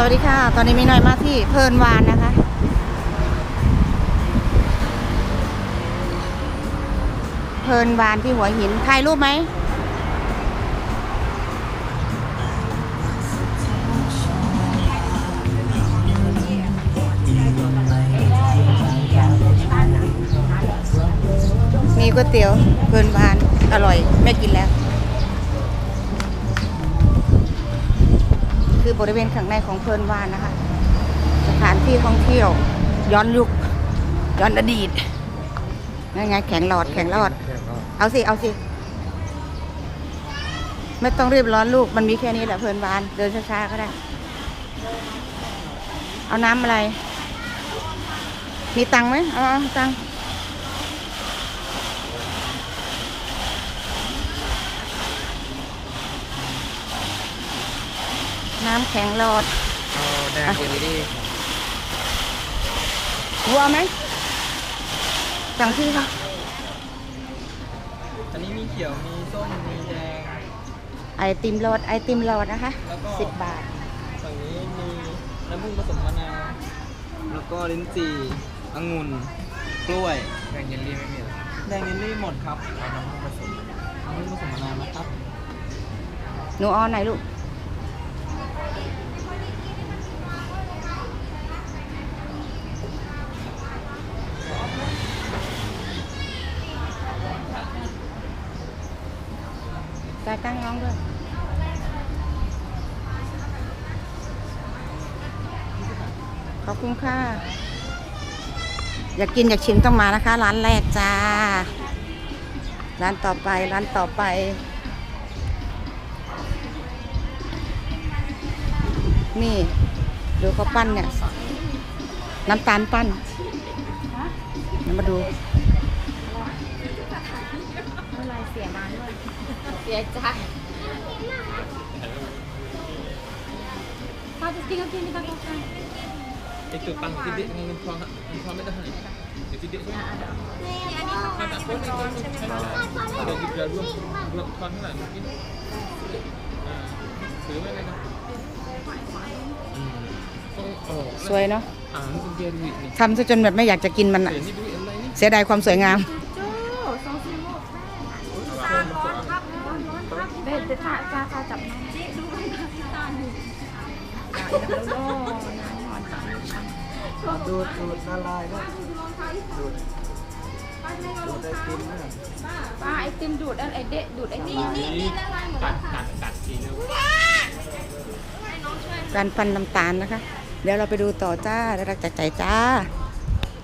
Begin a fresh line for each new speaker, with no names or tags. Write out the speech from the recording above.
สวัสดีค่ะ ตอนนี้มีหน่อยมาที่เพลินวานนะคะ เพลินวานที่หัวหินถ่ายรูปไหมมีก๋วยเตี๋ยวเพลินวานอร่อยแม่กินแล้ว คือบริเวณข้างในของเพลินวานนะคะ สถานที่ท่องเที่ยว ย้อนยุค ย้อนอดีตนั่นไงแข็งหลอดแข็งหลอด เอาสิ เอาสิ ไม่ต้องรีบร้อนลูก มันมีแค่นี้แหละเพลินวาน เดินช้าๆก็ได้ เอาน้ำอะไร มีตังไหมเอาเอาตังค์ น้ำแข็งหลอด
เอาแดงเยลลี่
วัวไหมสั่งพี่ค่ะ
อันนี้มีเขียว มีส้ม มีแดง
ไอติมโหลดไอติมโหลดนะคะ
แล้วก็
สิบบาท
ฝั่งนี้มีน้ำผึ้งผสมมะนาว แล้วก็ลิ้นจี่องุ่น กล้วย แดงเยลลี่ไม่มีแดงเยลลี่หมดครับเอาน้ำผึ้งผสมน้ำผึ้งผสมมะนาวนะครับ
หนูเอาไหนลูก จ่ายตังค์น้องด้วยขอบคุณค่ะ อยากกินอยากชิมต้องมานะคะ ร้านแรกจ้า ร้านต่อไปร้านต่อไปนี่ดูเขาปั้นเนี่ย น้ำตาลปั้นเดี๋ยวมาดู
เสียใจถ้าจะกินก็กินไม่ต้องกา
Itu pang tidik dengan kuah kuah merah ni. Itu tidik tu. Tak tak pun Ada tiga dua dua kuah lah mungkin. Ha. Serba kan. Hmm. Oh, oh.
สวยเนาะ
Ah, ni tu biar duit ni.
ทำซะจนแบบไม่อยากจะกินมันอะ
Eh, ni duit yang lain ni.
เสียดายความสวยงาม
เด็ดจะจ่าจ่าจ่าจับน้องจิ๊ดูมันตาที่ตาหนึ่งโอ้น้ำนอนตา
ดูดดูดละลายด้วยดูดดูดได้กินนะ
ป้าไอติมดูดไอเด็ดดูดไอนี่นี่นี่ละลายหมด
กัดกัดกัดทีนึง
การปั้นน้ำตาลนะคะ เดี๋ยวเราไปดูต่อจ้าเดี๋ยวเราจะจ่ายจ้า